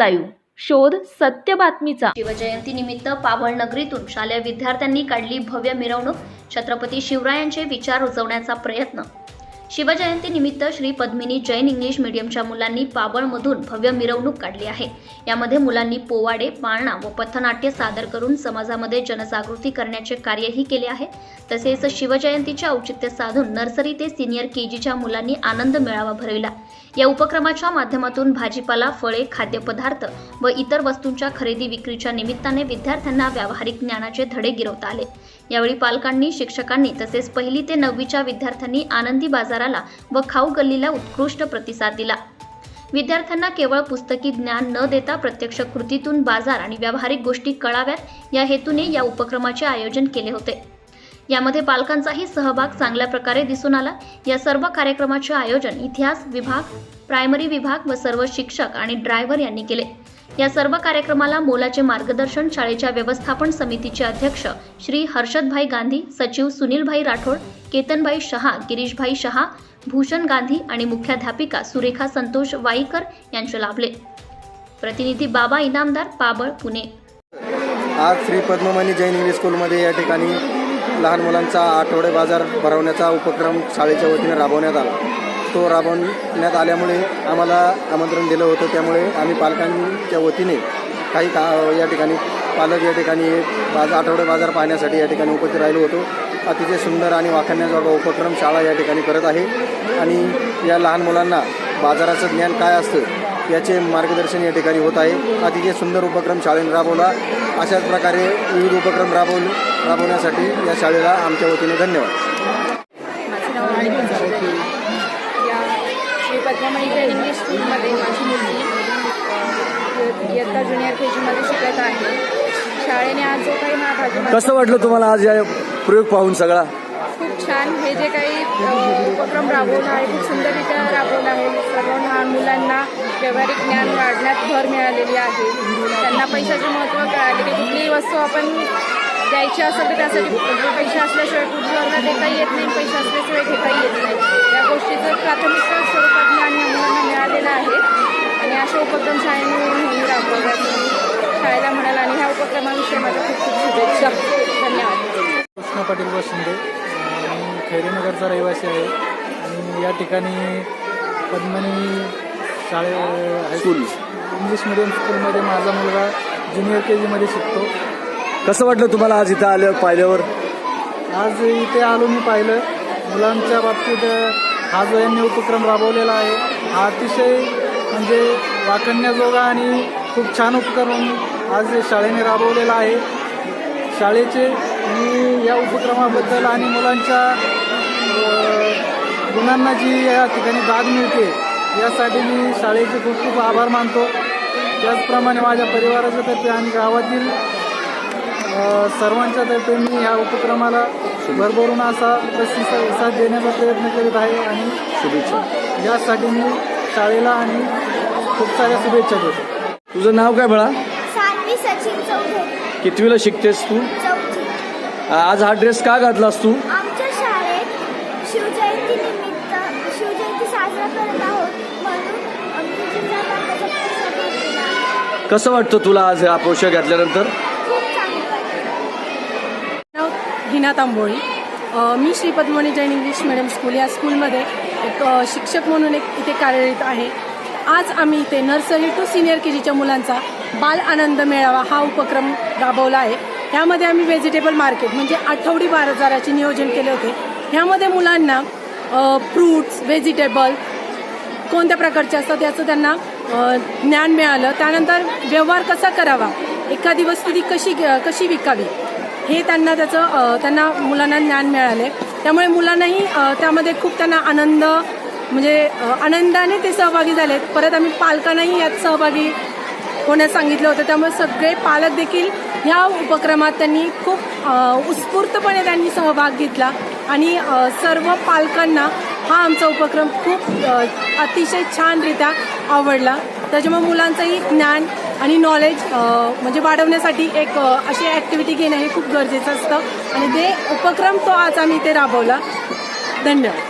Live. शोध सत्य बातमीचा. शिवजयंती निमित्त पावळ नगरीतून शालेय विद्यार्थ्यांनी काढली भव्य मिरवणूक. छत्रपती शिवरायांचे विचार रुजवण्याचा प्रयत्न. शिवजयंतीनिमित्त श्री पद्मिनी जैन इंग्लिश मीडियमच्या मुलांनी पाबळमधून भव्य मिरवणूक काढली आहे. यामध्ये मुलांनी पोवाडे पाळणा व पथनाट्य सादर करून समाजामध्ये जनजागृती करण्याचे कार्यही केले आहे. तसेच शिवजयंतीचे औचित्य साधून नर्सरी ते सिनियर के जीच्या मुलांनी आनंद मेळावा भरविला. या उपक्रमाच्या माध्यमातून भाजीपाला फळे खाद्यपदार्थ व इतर वस्तूंच्या खरेदी विक्रीच्या निमित्ताने विद्यार्थ्यांना व्यावहारिक ज्ञानाचे धडे गिरवता आले. यावेळी पालकांनी शिक्षकांनी तसेच पहिली ते नववीच्या विद्यार्थ्यांनी आनंदी बाजाराला व खाऊ गल्लीला उत्कृष्ट प्रतिसाद दिला. विद्यार्थ्यांना केवळ पुस्तकी ज्ञान न देता प्रत्यक्ष कृतीतून बाजार आणि व्यावहारिक गोष्टी कळाव्यात या हेतूने या उपक्रमाचे आयोजन केले होते. यामध्ये पालकांचाही सहभाग चांगल्या प्रकारे दिसून आला. या सर्व कार्यक्रमाचे आयोजन इतिहास विभाग प्रायमरी विभाग व सर्व शिक्षक आणि ड्रायव्हर यांनी केले. या सर्व कार्यक्रमाला मोलाचे मार्गदर्शन शाळेच्या व्यवस्थापन समितीचे अध्यक्ष श्री हर्षदभाई गांधी सचिव सुनीलभाई राठोड केतनभाई शहा गिरीशभाई शहा भूषण गांधी आणि मुख्याध्यापिका सुरेखा संतोष वाईकर यांचे लाभले. प्रतिनिधी बाबा इनामदार पाबळ पुणे. आज श्री पद्ममणी जैन इंग्लिश स्कूलमध्ये या ठिकाणी लहान मुलांचा आठवडे बाजार भरवण्याचा उपक्रम शाळेच्या वतीने राबवण्यात आला. तो राबवण्यात आल्यामुळे आम्हाला आमंत्रण दिलं होतं. त्यामुळे आम्ही पालकांच्या वतीने काही का या ठिकाणी पालक या ठिकाणी बाजार आठवडे बाजार पाहण्यासाठी या ठिकाणी उपस्थित राहिलो होतो. अतिशय सुंदर आणि वाखाणण्याजोगा उपक्रम शाळा या ठिकाणी करत आहे. आणि या लहान मुलांना बाजाराचं ज्ञान काय असतं याचे मार्गदर्शन या ठिकाणी होत आहे. अतिशय सुंदर उपक्रम शाळेने राबवला. अशाच प्रकारे विविध उपक्रम राबवले राबवण्यासाठी या शाळेला आमच्या वतीने धन्यवाद माझं नाव आणि या श्री पद्मामणी इंग्लिश स्कूलमध्ये माझी मुलगी इयत्ता ज्युनियर के जीमध्ये शिकत आहे. शाळेने आज जो काही हा भाजी कसं वाटलं तुम्हाला आज या प्रयोग पाहून सगळा? खूप छान. हे जे काही उपक्रम राबवला आहे खूप सुंदररित्या राबवला आहे. सर्व लहान मुलांना व्यावहारिक ज्ञान वाढण्यात भर मिळालेली आहे. त्यांना पैशाचे महत्त्व कळाले की कुठलीही वस्तू आपण द्यायची असेल तर त्यासाठी पैसे असल्याशिवाय कुठल्याला देता येत नाही. पैसे असल्याशिवाय घेता येत नाही या गोष्टीचं प्राथमिक स्वरूपात ज्ञान या मुलांना मिळालेलं आहे असे उपक्रम शाळेने नेहमी राबवतात शाळेला म्हणाल आणि ह्या उपक्रमाविषयी माझ्या खूप खूप शुभेच्छा. धन्यवाद. कृष्णा पाटील बसुंदे मी खैरीनगरचा रहिवासी आहे. आणि या ठिकाणी पद्मनी शाळे हायस्कूल इंग्लिश मिडियम स्कूलमध्ये माझा मुलगा ज्युनियर के जीमध्ये शिकतो. कसं वाटलं तुम्हाला आज इथं आलं पाहिल्यावर? आज इथे आलो मी पाहिलं. मुलांच्या बाबतीत हा जो यांनी उपक्रम राबवलेला आहे हा अतिशय म्हणजे वाकण्याजोगा आणि खूप छान उपक्रम आज शाळेने राबवलेला आहे. शाळेचे मी या उपक्रमाबद्दल आणि मुलांच्या गुणांना जी या ठिकाणी दाद मिळते यासाठी मी शाळेचे खूप खूप आभार मानतो. त्याचप्रमाणे माझ्या परिवाराच्या तर्फे आणि गावातील सर्वांच्या तर्फे मी ह्या उपक्रमाला भरभरून असा प्रतिसाद देण्याचा प्रयत्न करीत आहे आणि शुभेच्छा. यासाठी मी शाळेला आणि खूप साऱ्या शुभेच्छा देतो. तुझं नाव काय बळा? सानवी सचिन चौधरी. कितवीला शिकतेस तू? चौथी. आज हा ड्रेस का घातलास तू? आमच्या शाळेत शिवजयंती निमित्त शिवजयंती साजरा करत आहोत म्हणून आम्ही जिल्हा केला कसं वाटतं तुला आज हा पोशाख घातल्यानंतर? खूप चांगलं वाटतं. नाव हिना तांबोळी. अ, मी Shri Padmini Jain English medium school या स्कूलमध्ये एक अ, शिक्षक म्हणून एक इथे कार्यरत आहे. आज आम्ही इथे नर्सरी टू सिनियर के जीच्या मुलांचा बाल आनंद मेळावा हा उपक्रम राबवला आहे. ह्यामध्ये आम्ही व्हेजिटेबल मार्केट म्हणजे आठवडी बाजाराचे नियोजन केले होते. ह्यामध्ये मुलांना फ्रूट्स व्हेजिटेबल कोणत्या प्रकारचे असतात याचं त्यांना ज्ञान मिळालं. त्यानंतर व्यवहार कसा करावा? एखादी वस्तू ती कशी कशी विकावी? हे त्यांना त्याचं त्यांना मुलांना ज्ञान मिळाले त्यामुळे मुलांनाही त्यामध्ये खूप त्यांना आनंद म्हणजे आनंदाने ते सहभागी झालेत. परत आम्ही पालकांनाही यात सहभागी होण्यास सांगितलं होतं. त्यामुळे सगळे पालक देखील ह्या उपक्रमात त्यांनी खूप उत्स्फूर्तपणे त्यांनी सहभाग घेतला. आणि सर्व पालकांना हा आमचा उपक्रम खूप अतिशय छानरित्या आवडला. त्याच्यामुळे मुलांचंही ज्ञान आणि नॉलेज म्हणजे वाढवण्यासाठी एक अशी ॲक्टिव्हिटी घेणं हे खूप गरजेचं असतं. आणि ते उपक्रम तो आज आम्ही इथे राबवला. धन्यवाद.